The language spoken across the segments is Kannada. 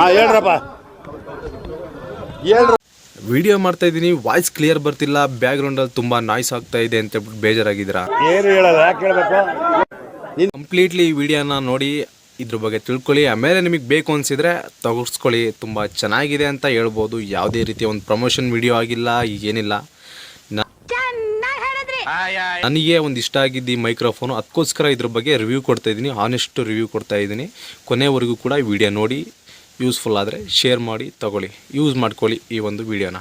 ಹಾಂ ಹೇಳ್ರಪ್ಪ. ಹೇಳ್ರ ವಿಡಿಯೋ ಮಾಡ್ತಾ ಇದ್ದೀನಿ ವಾಯ್ಸ್ ಕ್ಲಿಯರ್ ಬರ್ತಿಲ್ಲ ಬ್ಯಾಕ್ಗ್ರೌಂಡಲ್ಲಿ ತುಂಬ ನಾಯ್ಸ್ ಆಗ್ತಾ ಇದೆ ಅಂತ ಹೇಳ್ಬಿಟ್ಟು ಬೇಜಾರಾಗಿದ್ದೀರಾ? ಏನು ಹೇಳಲ್ಲ ಯಾಕೆ ಹೇಳ್ಬೇಕು? ಕಂಪ್ಲೀಟ್ಲಿ ಈ ವಿಡಿಯೋನ ನೋಡಿ ಇದ್ರ ಬಗ್ಗೆ ತಿಳ್ಕೊಳ್ಳಿ ಆಮೇಲೆ ನಿಮಗೆ ಬೇಕು ಅನಿಸಿದ್ರೆ ತಗೋಸ್ಕೊಳ್ಳಿ ತುಂಬ ಚೆನ್ನಾಗಿದೆ ಅಂತ ಹೇಳ್ಬೋದು. ಯಾವುದೇ ರೀತಿಯ ಒಂದು ಪ್ರಮೋಷನ್ ವಿಡಿಯೋ ಆಗಿಲ್ಲ ಏನಿಲ್ಲ ನನಗೆ ಒಂದು ಇಷ್ಟ ಆಗಿದ್ದು ಈ ಮೈಕ್ರೋಫೋನು ಅದಕ್ಕೋಸ್ಕರ ಇದ್ರ ಬಗ್ಗೆ ರಿವ್ಯೂ ಕೊಡ್ತಾ ಇದ್ದೀನಿ ಆನೆಸ್ಟ್ ರಿವ್ಯೂ ಕೊಡ್ತಾ ಇದ್ದೀನಿ. ಕೊನೆವರೆಗೂ ಕೂಡ ವಿಡಿಯೋ ನೋಡಿ ಯೂಸ್ಫುಲ್ ಆದರೆ ಶೇರ್ ಮಾಡಿ, ತಗೊಳ್ಳಿ. ಯೂಸ್ ಮಾಡ್ಕೊಳ್ಳಿ ಈ ಒಂದು ವಿಡಿಯೋನ.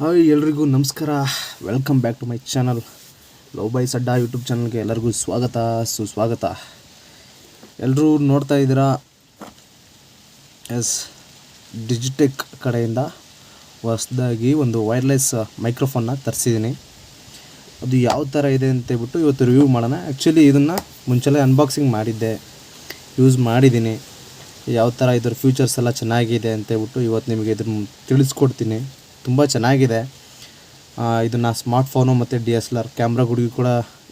ಹಾಯ್ ಎಲ್ರಿಗೂ ನಮಸ್ಕಾರ. Welcome back to my channel love by Sadda YouTube ಚಾನಲ್ಗೆ ಎಲ್ಲರಿಗೂ ಸ್ವಾಗತ, ಸುಸ್ವಾಗತ. ಎಲ್ಲರೂ ನೋಡ್ತಾ ಇದ್ದೀರಾ? ಎಸ್ ಡಿಜಿಟೆಕ್ ಕಡೆಯಿಂದ ಹೊಸದಾಗಿ ಒಂದು ವೈರ್ಲೆಸ್ ಮೈಕ್ರೋಫೋನ್ನ ತರಿಸಿದ್ದೀನಿ. ಅದು ಯಾವ ಥರ ಇದೆ ಅಂತೇಳ್ಬಿಟ್ಟು ಇವತ್ತು ರಿವ್ಯೂ ಮಾಡೋಣ. ಆ್ಯಕ್ಚುಲಿ ಇದನ್ನು ಮುಂಚೆಲೆ ಅನ್ಬಾಕ್ಸಿಂಗ್ ಮಾಡಿದ್ದೆ. ಯೂಸ್ ಮಾಡಿದ್ದೀನಿ. ಯಾವ ಥರ ಇದ್ರ ಫ್ಯೂಚರ್ಸ್ ಎಲ್ಲ ಚೆನ್ನಾಗಿದೆ ಅಂತೇಳ್ಬಿಟ್ಟು ಇವತ್ತು ನಿಮಗೆ ಇದನ್ನು ತಿಳಿಸ್ಕೊಡ್ತೀನಿ. ತುಂಬ ಚೆನ್ನಾಗಿದೆ. ಇದನ್ನು ಸ್ಮಾರ್ಟ್ಫೋನು ಮತ್ತು ಡಿ ಎಸ್ ಎಲ್ ಆರ್ ಕ್ಯಾಮ್ರಾಗಳಿಗೂ ಕೂಡ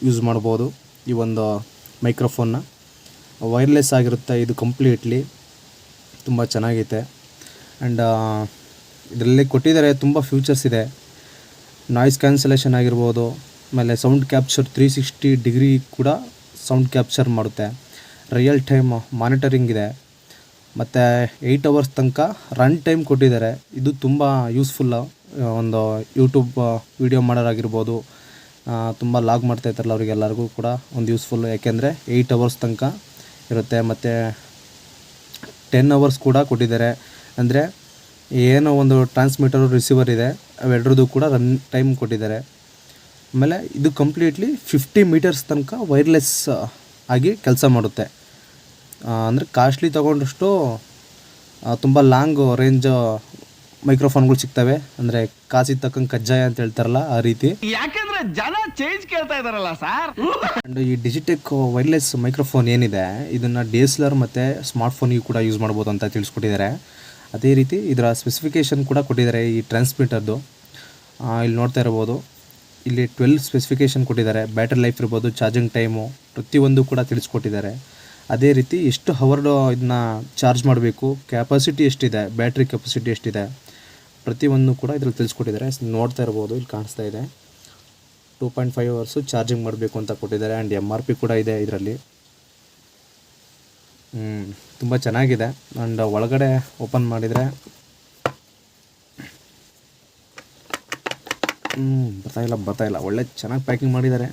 ಯೂಸ್ ಮಾಡ್ಬೋದು. ಈ ಒಂದು ಮೈಕ್ರೋಫೋನ್ನ ವೈರ್ಲೆಸ್ ಆಗಿರುತ್ತೆ ಇದು ಕಂಪ್ಲೀಟ್ಲಿ ತುಂಬ ಚೆನ್ನಾಗೈತೆ. ಆ್ಯಂಡ್ ಇದರಲ್ಲಿ ಕೊಟ್ಟಿದ್ದಾರೆ ತುಂಬ ಫ್ಯೂಚರ್ಸ್ ಇದೆ. ನಾಯ್ಸ್ ಕ್ಯಾನ್ಸಲೇಷನ್ ಆಗಿರ್ಬೋದು. ಆಮೇಲೆ sound capture three sixty degree ಕೂಡ ಸೌಂಡ್ ಕ್ಯಾಪ್ಚರ್ ಮಾಡುತ್ತೆ. ರಿಯಲ್ ಟೈಮ್ ಮಾನಿಟರಿಂಗ್ ಇದೆ. ಮತ್ತು ಏಯ್ಟ್ ಅವರ್ಸ್ ತನಕ ರನ್ ಟೈಮ್ ಕೊಟ್ಟಿದ್ದಾರೆ. ಇದು ತುಂಬ ಯೂಸ್ಫುಲ್ಲ ಒಂದು ಯೂಟ್ಯೂಬ್ ವೀಡಿಯೋ ಮಾಡೋರಾಗಿರ್ಬೋದು. ತುಂಬ ಲಾಗ್ ಮಾಡ್ತಾ ಇರ್ತಾರಲ್ಲ ಅವರಿಗೆಲ್ಲರಿಗೂ ಕೂಡ ಒಂದು ಯೂಸ್ಫುಲ್. ಯಾಕೆಂದರೆ ಏಯ್ಟ್ ಅವರ್ಸ್ ತನಕ ಇರುತ್ತೆ. ಮತ್ತು ಟೆನ್ ಅವರ್ಸ್ ಕೂಡ ಕೊಟ್ಟಿದ್ದಾರೆ. ಅಂದರೆ ಏನೋ ಒಂದು ಟ್ರಾನ್ಸ್ಮಿಟರ್, ರಿಸೀವರ್ ಇದೆ. ಅವೆರಡರದ್ದು ಕೂಡ ರನ್ ಟೈಮ್ ಕೊಟ್ಟಿದ್ದಾರೆ. ಆಮೇಲೆ ಇದು ಕಂಪ್ಲೀಟ್ಲಿ ಫಿಫ್ಟಿ ಮೀಟರ್ಸ್ ತನಕ ವೈರ್ಲೆಸ್ ಆಗಿ ಕೆಲಸ ಮಾಡುತ್ತೆ. ಅಂದರೆ ಕಾಸ್ಟ್ಲಿ ತೊಗೊಂಡಷ್ಟು ತುಂಬ ಲಾಂಗ್ ರೇಂಜ್ ಮೈಕ್ರೋಫೋನ್ಗಳು ಸಿಗ್ತವೆ. ಅಂದರೆ ಕಾಸಿಗೆ ತಕ್ಕಂಗೆ ಕಜ್ಜಾಯ ಅಂತ ಹೇಳ್ತಾರಲ್ಲ ಆ ರೀತಿ. ಯಾಕಂದ್ರೆ ಜನ ಚೇಂಜ್ ಕೇಳ್ತಾ ಇದಾರಲ್ಲ ಸರ್ ಅಂಡ್ ಈ ಡಿಜಿಟೆಕ್ ವೈರ್ಲೆಸ್ ಮೈಕ್ರೋಫೋನ್ ಏನಿದೆ ಇದನ್ನು ಡಿ ಎಸ್ ಎಲ್ ಆರ್ ಮತ್ತು ಸ್ಮಾರ್ಟ್ಫೋನಿಗೆ ಕೂಡ ಯೂಸ್ ಮಾಡ್ಬೋದು ಅಂತ ತಿಳಿಸ್ಕೊಟ್ಟಿದ್ದಾರೆ. ಅದೇ ರೀತಿ ಇದರ ಸ್ಪೆಸಿಫಿಕೇಷನ್ ಕೂಡ ಕೊಟ್ಟಿದ್ದಾರೆ ಈ ಟ್ರಾನ್ಸ್ಮಿಟರ್ದು ಇಲ್ಲಿ ನೋಡ್ತಾ ಇರ್ಬೋದು. ಇಲ್ಲಿ ಟ್ವೆಲ್ ಸ್ಪೆಸಿಫಿಕೇಷನ್ ಕೊಟ್ಟಿದ್ದಾರೆ. ಬ್ಯಾಟ್ರಿ ಲೈಫ್ ಇರ್ಬೋದು, ಚಾರ್ಜಿಂಗ್ ಟೈಮು, ಪ್ರತಿಯೊಂದು ಕೂಡ ತಿಳಿಸ್ಕೊಟ್ಟಿದ್ದಾರೆ. ಅದೇ ರೀತಿ ಎಷ್ಟು ಹವರ್ಡು ಇದನ್ನ ಚಾರ್ಜ್ ಮಾಡಬೇಕು ಕೆಪಾಸಿಟಿ ಎಷ್ಟಿದೆ, ಬ್ಯಾಟ್ರಿ ಕೆಪಾಸಿಟಿ ಎಷ್ಟಿದೆ, ಪ್ರತಿಯೊಂದು ಕೂಡ ಇದರಲ್ಲಿ ತಿಳಿಸ್ಕೊಟ್ಟಿದ್ದಾರೆ. ನೋಡ್ತಾ ಇರ್ಬೋದು, ಇಲ್ಲಿ ಕಾಣಿಸ್ತಾ ಇದೆ. Two point five hours charging ಮಾಡಬೇಕು ಅಂತ ಕೊಟ್ಟಿದ್ದಾರೆ. ಆ್ಯಂಡ್ ಎಂ ಆರ್ ಪಿ ಕೂಡ ಇದೆ ಇದರಲ್ಲಿ. ತುಂಬ ಚೆನ್ನಾಗಿದೆ. ಆ್ಯಂಡ್ ಒಳಗಡೆ ಓಪನ್ ಮಾಡಿದರೆ ಹ್ಞೂ ಬರ್ತಾಯಿಲ್ಲ ಬರ್ತಾಯಿಲ್ಲ ಒಳ್ಳೆ ಚೆನ್ನಾಗಿ ಪ್ಯಾಕಿಂಗ್ ಮಾಡಿದ್ದಾರೆ.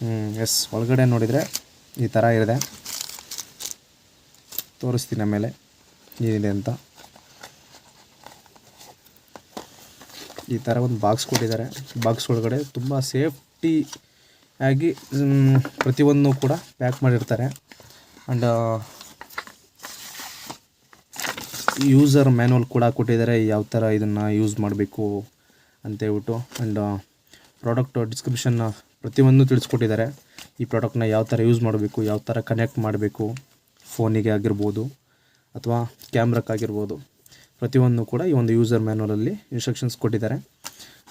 ಹ್ಞೂ ಎಸ್ ಒಳಗಡೆ ನೋಡಿದರೆ ಈ ಥರ ಇದೆ. ತೋರಿಸ್ತೀನಿ ಆಮೇಲೆ ಏನಿದೆ ಅಂತ. ಈ ಥರ ಒಂದು ಬಾಕ್ಸ್ ಕೊಟ್ಟಿದ್ದಾರೆ. ಬಾಕ್ಸ್ ಒಳಗಡೆ ತುಂಬ ಸೇಫ್ಟಿ ಆಗಿ ಪ್ರತಿಯೊಂದನ್ನು ಪ್ರತಿಯೊಂದು ಕೂಡ ಪ್ಯಾಕ್ ಮಾಡಿರ್ತಾರೆ. ಆ್ಯಂಡ್ ಯೂಸರ್ ಮ್ಯಾನುವಲ್ ಕೂಡ ಕೊಟ್ಟಿದ್ದಾರೆ. ಯಾವ ಥರ ಇದನ್ನು ಯೂಸ್ ಮಾಡಬೇಕು? ಅಂತೇಳ್ಬಿಟ್ಟು ಆ್ಯಂಡ್ ಪ್ರಾಡಕ್ಟ್ ಡಿಸ್ಕ್ರಿಪ್ಷನ್ ಪ್ರತಿಯೊಂದು ತಿಳಿಸ್ಕೊಟ್ಟಿದ್ದಾರೆ. ಈ ಪ್ರಾಡಕ್ಟ್ನ ಯಾವ ಥರ ಯೂಸ್ ಮಾಡಬೇಕು, ಯಾವ ಥರ ಕನೆಕ್ಟ್ ಮಾಡಬೇಕು ಫೋನಿಗೆ ಆಗಿರ್ಬೋದು ಅಥವಾ ಕ್ಯಾಮ್ರಕ್ಕಾಗಿರ್ಬೋದು ಪ್ರತಿಯೊಂದು ಕೂಡ ಈ ಒಂದು ಯೂಸರ್ ಮ್ಯಾನುವಲಲ್ಲಿ ಇನ್ಸ್ಟ್ರಕ್ಷನ್ಸ್ ಕೊಟ್ಟಿದ್ದಾರೆ.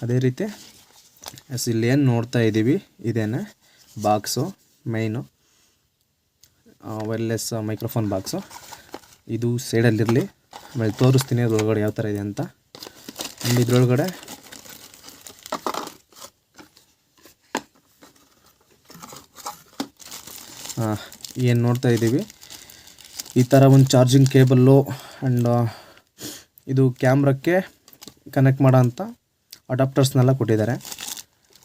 ಅದೇ ರೀತಿ ಎಸ್ ಇಲ್ಲಿ ಏನು ನೋಡ್ತಾ ಇದ್ದೀವಿ ಇದೇನೆ box main wireless microphone box ಇದು ಸೈಡಲ್ಲಿರಲಿ ಆಮೇಲೆ ತೋರಿಸ್ತೀನಿ ಅದ್ರೊಳಗಡೆ ಯಾವ ಥರ ಇದೆ ಅಂತ. ಇದ್ರೊಳಗಡೆ ಏನು ನೋಡ್ತಾ ಇದ್ದೀವಿ ಈ ಥರ ಒಂದು ಚಾರ್ಜಿಂಗ್ ಕೇಬಲ್ಲು ಆ್ಯಂಡ್ ಇದು ಕ್ಯಾಮ್ರಕ್ಕೆ ಕನೆಕ್ಟ್ ಮಾಡೋ ಅಂಥ ಅಡಾಪ್ಟರ್ಸ್ನೆಲ್ಲ ಕೊಟ್ಟಿದ್ದಾರೆ.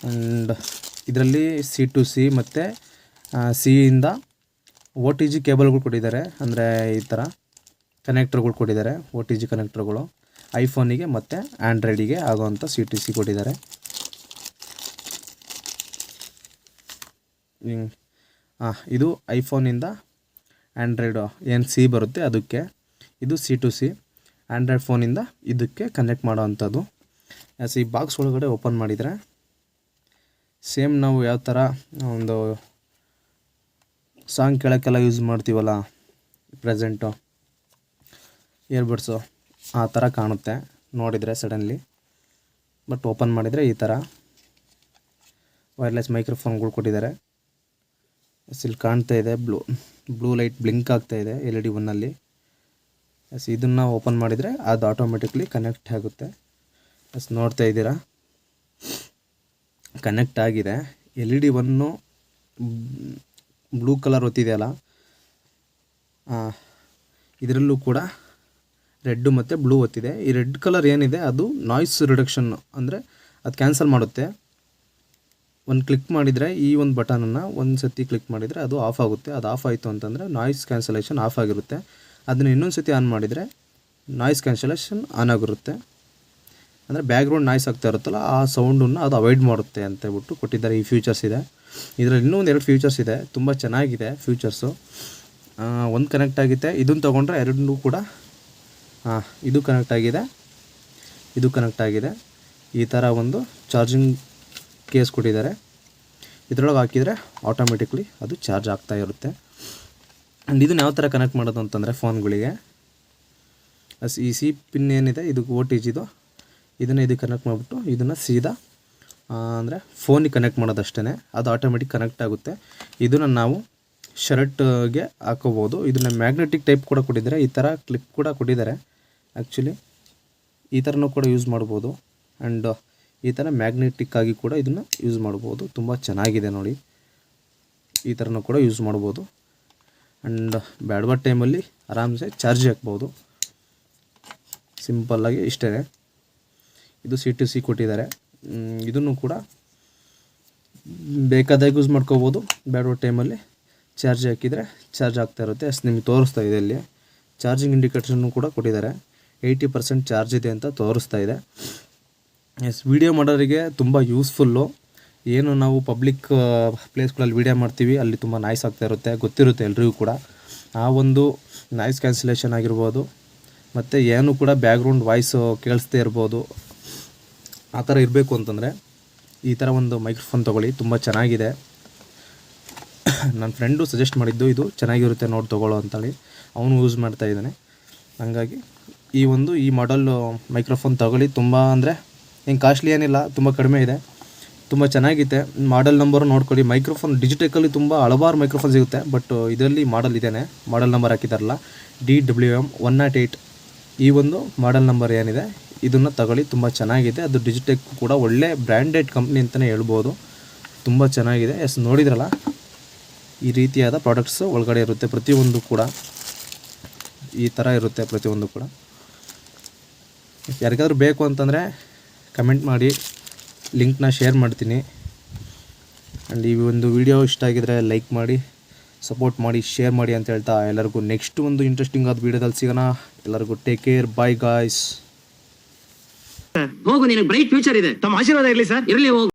ಆ್ಯಂಡ್ ಇದರಲ್ಲಿ ಸಿ ಟು ಸಿ ಮತ್ತು ಸಿಯಿಂದ ಓ ಟಿ ಜಿ ಕೇಬಲ್ಗಳು ಕೊಟ್ಟಿದ್ದಾರೆ. ಅಂದರೆ ಈ ಥರ ಕನೆಕ್ಟರ್ಗಳು ಕೊಟ್ಟಿದ್ದಾರೆ ಓ ಟಿ ಜಿ ಕನೆಕ್ಟರ್ಗಳು ಐಫೋನಿಗೆ ಮತ್ತು ಆ್ಯಂಡ್ರಾಯ್ಡಿಗೆ ಆಗೋವಂಥ ಸಿ ಟಿ ಸಿ ಕೊಟ್ಟಿದ್ದಾರೆ. ಇದು ಐಫೋನಿಂದ ಆ್ಯಂಡ್ರಾಯ್ಡು ಏನು ಸಿ ಬರುತ್ತೆ ಅದಕ್ಕೆ. ಇದು ಸಿ ಟು ಸಿ ಆ್ಯಂಡ್ರಾಯ್ಡ್ ಫೋನಿಂದ ಇದಕ್ಕೆ ಕನೆಕ್ಟ್ ಮಾಡೋ ಅಂಥದ್ದು ಎಸ್ ಈ ಬಾಕ್ಸ್ ಒಳಗಡೆ ಓಪನ್ ಮಾಡಿದರೆ ಸೇಮ್ ನಾವು ಯಾವ ಥರ ಒಂದು ಸಾಂಗ್ ಕೇಳೋಕ್ಕೆಲ್ಲ ಯೂಸ್ ಮಾಡ್ತೀವಲ್ಲ ಪ್ರೆಸೆಂಟು ಇಯರ್ಬಡ್ಸು ಆ ಥರ ಕಾಣುತ್ತೆ ನೋಡಿದರೆ ಸಡನ್ಲಿ ಬಟ್ ಓಪನ್ ಮಾಡಿದರೆ ಈ ಥರ ವೈರ್ಲೆಸ್ ಮೈಕ್ರೋಫೋನ್ಗಳು ಕೊಟ್ಟಿದ್ದಾರೆ. ಇಲ್ಲಿ ಕಾಣ್ತಾ ಇದೆ. ಬ್ಲೂ ಬ್ಲೂ ಲೈಟ್ ಬ್ಲಿಂಕ್ ಆಗ್ತಾ ಇದೆ ಎಲ್ ಇ ಡಿ ಒನ್ನಲ್ಲಿ ಎಸ್ ಇದನ್ನು ಓಪನ್ ಮಾಡಿದರೆ ಅದು ಆಟೋಮೆಟಿಕ್ಲಿ ಕನೆಕ್ಟ್ ಆಗುತ್ತೆ. ಎಸ್ ನೋಡ್ತಾ ಇದ್ದೀರಾ? ಕನೆಕ್ಟ್ ಆಗಿದೆ. L E D one blue colour ಒತ್ತಿದೆಯಲ್ಲ? ಇದರಲ್ಲೂ ಕೂಡ ರೆಡ್ಡು ಮತ್ತು ಬ್ಲೂ ಒತ್ತಿದೆ. ಈ ರೆಡ್ ಕಲರ್ ಏನಿದೆ, ಅದು ನಾಯ್ಸ್ ರಿಡಕ್ಷನ್ನು ಅಂದರೆ ಅದು ಕ್ಯಾನ್ಸಲ್ ಮಾಡುತ್ತೆ. ಒಂದು ಕ್ಲಿಕ್ ಮಾಡಿದರೆ ಈ ಒಂದು ಬಟನನ್ನು ಒಂದು ಸತಿ ಕ್ಲಿಕ್ ಮಾಡಿದರೆ ಅದು ಆಫ್ ಆಗುತ್ತೆ. ಅದು ಆಫ್ ಆಯಿತು ಅಂತಂದರೆ ನಾಯ್ಸ್ ಕ್ಯಾನ್ಸಲೇಷನ್ ಆಫ್ ಆಗಿರುತ್ತೆ. ಅದನ್ನು ಇನ್ನೊಂದು ಸತಿ ಆನ್ ಮಾಡಿದರೆ ನಾಯ್ಸ್ ಕ್ಯಾನ್ಸಲೇಷನ್ ಆನ್ ಆಗಿರುತ್ತೆ. ಅಂದರೆ ಬ್ಯಾಕ್ಗ್ರೌಂಡ್ ನಾಯ್ಸ್ ಆಗ್ತಾ ಇರುತ್ತಲ್ಲ, ಆ ಸೌಂಡನ್ನು ಅದು ಅವಾಯ್ಡ್ ಮಾಡುತ್ತೆ ಅಂತ ಹೇಳ್ಬಿಟ್ಟು ಕೊಟ್ಟಿದ್ದಾರೆ ಈ ಫ್ಯೂಚರ್ಸ್ ಇದೆ. ಇದರಲ್ಲಿ ಇನ್ನೂ ಒಂದು ಎರಡು ಫ್ಯೂಚರ್ಸ್ ಇದೆ. ತುಂಬ ಚೆನ್ನಾಗಿದೆ ಫ್ಯೂಚರ್ಸು ಒಂದು ಕನೆಕ್ಟ್ ಆಗಿದೆ ಇದನ್ನು ತೊಗೊಂಡ್ರೆ ಎರಡನ್ನೂ ಕೂಡ ಇದು ಕನೆಕ್ಟ್ ಆಗಿದೆ. ಇದು ಕನೆಕ್ಟ್ ಆಗಿದೆ. ಈ ಥರ ಒಂದು ಚಾರ್ಜಿಂಗ್ ಕೇಸ್ ಕೊಟ್ಟಿದ್ದಾರೆ. ಇದರೊಳಗೆ ಹಾಕಿದರೆ ಆಟೋಮೆಟಿಕ್ಲಿ ಅದು ಚಾರ್ಜ್ ಆಗ್ತಾ ಇರುತ್ತೆ. ಆ್ಯಂಡ್ ಇದನ್ನು ಯಾವ ಥರ ಕನೆಕ್ಟ್ ಮಾಡೋದು ಅಂತಂದರೆ ಫೋನ್ಗಳಿಗೆ. ಅಸ್ ಈ ಸಿ ಪಿನ್ ಏನಿದೆ, ಇದು ಓ ಟಿ ಜಿದು ಇದನ್ನು ಇದಕ್ಕೆ ಕನೆಕ್ಟ್ ಮಾಡಿಬಿಟ್ಟು ಇದನ್ನು ಸೀದಾ ಅಂದರೆ ಫೋನಿಗೆ ಕನೆಕ್ಟ್ ಮಾಡೋದಷ್ಟೇ ಅದು ಆಟೋಮೆಟಿಕ್ ಕನೆಕ್ಟ್ ಆಗುತ್ತೆ. ಇದನ್ನು ನಾವು ಶರ್ಟ್ಗೆ ಹಾಕೋಬೋದು. ಇದನ್ನು ಮ್ಯಾಗ್ನೆಟಿಕ್ ಟೈಪ್ ಕೂಡ ಕೊಟ್ಟಿದ್ದಾರೆ. ಈ ಥರ ಕ್ಲಿಪ್ ಕೂಡ ಕೊಟ್ಟಿದ್ದಾರೆ. ಆ್ಯಕ್ಚುಲಿ ಈ ಥರನೂ ಕೂಡ ಯೂಸ್ ಮಾಡ್ಬೋದು. ಆ್ಯಂಡ್ ಈ ಥರ ಮ್ಯಾಗ್ನೆಟಿಕ್ ಆಗಿ ಕೂಡ ಇದನ್ನು ಯೂಸ್ ಮಾಡ್ಬೋದು. ತುಂಬ ಚೆನ್ನಾಗಿದೆ ನೋಡಿ. ಈ ಥರನೂ ಕೂಡ ಯೂಸ್ ಮಾಡ್ಬೋದು. ಆ್ಯಂಡ್ ಬ್ಯಾಡ್ಬಾಟ್ ಟೈಮಲ್ಲಿ ಆರಾಮ್ಸೆ ಚಾರ್ಜ್ ಹಾಕ್ಬೋದು. ಸಿಂಪಲ್ಲಾಗಿ ಇಷ್ಟೇ. ಇದು ಸಿ ಟು ಸಿ ಕೊಟ್ಟಿದ್ದಾರೆ. ಇದನ್ನು ಕೂಡ ಬೇಕಾದಾಗ ಯೂಸ್ ಮಾಡ್ಕೋಬೋದು. ಬ್ಯಾಡ್ಬಾಟ್ ಟೈಮಲ್ಲಿ ಚಾರ್ಜ್ ಹಾಕಿದರೆ ಚಾರ್ಜ್ ಆಗ್ತಾ ಇರುತ್ತೆ. ಅಷ್ಟು ನಿಮಗೆ ತೋರಿಸ್ತಾ ಇದೆ ಇಲ್ಲಿ. ಚಾರ್ಜಿಂಗ್ ಇಂಡಿಕೇಟರ್ನು ಕೂಡ ಕೊಟ್ಟಿದ್ದಾರೆ. ಏಯ್ಟಿ ಪರ್ಸೆಂಟ್ ಚಾರ್ಜ್ ಇದೆ ಅಂತ ತೋರಿಸ್ತಾ ಇದೆ. ಎಸ್ ವಿಡಿಯೋ ಮಾಡೋರಿಗೆ ತುಂಬ ಯೂಸ್ಫುಲ್ಲು ಏನು ನಾವು ಪಬ್ಲಿಕ್ ಪ್ಲೇಸ್ಗಳಲ್ಲಿ ವೀಡಿಯೋ ಮಾಡ್ತೀವಿ, ಅಲ್ಲಿ ತುಂಬ ನಾಯ್ಸ್ ಆಗ್ತಾ ಇರುತ್ತೆ, ಗೊತ್ತಿರುತ್ತೆ ಎಲ್ರಿಗೂ ಕೂಡ. ಆ ಒಂದು ನಾಯ್ಸ್ ಕ್ಯಾನ್ಸಲೇಷನ್ ಆಗಿರ್ಬೋದು. ಮತ್ತು ಏನು ಕೂಡ ಬ್ಯಾಕ್ಗ್ರೌಂಡ್ ವಾಯ್ಸ್ ಕೇಳಿಸ್ದೇ ಇರ್ಬೋದು. ಆ ಥರ ಇರಬೇಕು ಅಂತಂದರೆ, ಈ ಥರ ಒಂದು ಮೈಕ್ರೋಫೋನ್ ತೊಗೊಳ್ಳಿ, ತುಂಬ ಚೆನ್ನಾಗಿದೆ. ನನ್ನ ಫ್ರೆಂಡು ಸಜೆಸ್ಟ್ ಮಾಡಿದ್ದು ಇದು, ಚೆನ್ನಾಗಿರುತ್ತೆ ನೋಡಿ ತೊಗೊಳ್ಳೋ ಅಂತೇಳಿ. ಅವನು ಯೂಸ್ ಮಾಡ್ತಾ ಇದ್ದಾನೆ. ಹಾಗಾಗಿ ಈ ಒಂದು ಈ ಮಾಡಲ್ ಮೈಕ್ರೋಫೋನ್ ತಗೊಳ್ಳಿ, ತುಂಬ ಅಂದರೆ ಏನು ಕಾಸ್ಟ್ಲಿ ಏನಿಲ್ಲ, ತುಂಬ ಕಡಿಮೆ ಇದೆ. ತುಂಬ ಚೆನ್ನಾಗಿದೆ ಮಾಡೆಲ್ ನಂಬರು ನೋಡ್ಕೊಳ್ಳಿ. ಮೈಕ್ರೋಫೋನ್ ಡಿಜಿಟೆಕಲ್ಲಿ ತುಂಬ ಹಲವಾರು ಮೈಕ್ರೋಫೋನ್ ಸಿಗುತ್ತೆ. ಬಟ್ ಇದರಲ್ಲಿ ಮಾಡಲ್ ಇದೇನೆ. Model number ಹಾಕಿದಾರಲ್ಲ. D W M one not eight ಈ ಒಂದು ಮಾಡೆಲ್ ನಂಬರ್ ಏನಿದೆ, ಇದನ್ನು ತಗೊಳ್ಳಿ. ತುಂಬ ಚೆನ್ನಾಗಿದೆ. ಅದು ಡಿಜಿಟೆಕ್ ಕೂಡ ಒಳ್ಳೆ ಬ್ರ್ಯಾಂಡೆಡ್ ಕಂಪ್ನಿ ಅಂತಲೇ ಹೇಳ್ಬೋದು. ತುಂಬ ಚೆನ್ನಾಗಿದೆ. ಎಸ್, ನೋಡಿದ್ರಲ್ಲ? ಈ ರೀತಿಯಾದ ಪ್ರಾಡಕ್ಟ್ಸ್ ಒಳಗಡೆ ಇರುತ್ತೆ ಪ್ರತಿಯೊಂದು ಕೂಡ. ಈ ಥರ ಇರುತ್ತೆ ಪ್ರತಿಯೊಂದು ಕೂಡ. ಯಾರಿಗಾದ್ರೂ ಬೇಕು ಅಂತಂದರೆ ಕಮೆಂಟ್ ಮಾಡಿ ಲಿಂಕ್ನ ಶೇರ್ ಮಾಡ್ತೀನಿ. ಆ್ಯಂಡ್ ಈ ಒಂದು ವಿಡಿಯೋ ಇಷ್ಟ ಆಗಿದ್ರೆ ಲೈಕ್ ಮಾಡಿ ಸಪೋರ್ಟ್ ಮಾಡಿ ಶೇರ್ ಮಾಡಿ ಅಂತ ಹೇಳ್ತಾ ಎಲ್ಲರಿಗೂ ನೆಕ್ಸ್ಟ್ ಒಂದು ಇಂಟ್ರೆಸ್ಟಿಂಗ್ ಆದ ವಿಡಿಯೋದಲ್ಲಿ ಸಿಗೋಣ. ಎಲ್ಲರಿಗೂ ಟೇಕ್ ಕೇರ್ ಬಾಯ್ ಗಾಯ್ಸ್ ಹೋಗು, ನಿನಗೆ ಬ್ರೈಟ್ ಫ್ಯೂಚರ್ ಇದೆ. ತಮ್ಮ ಆಶೀರ್ವಾದ ಇರಲಿ ಸರ್. ಇರಲಿ, ಹೋಗು.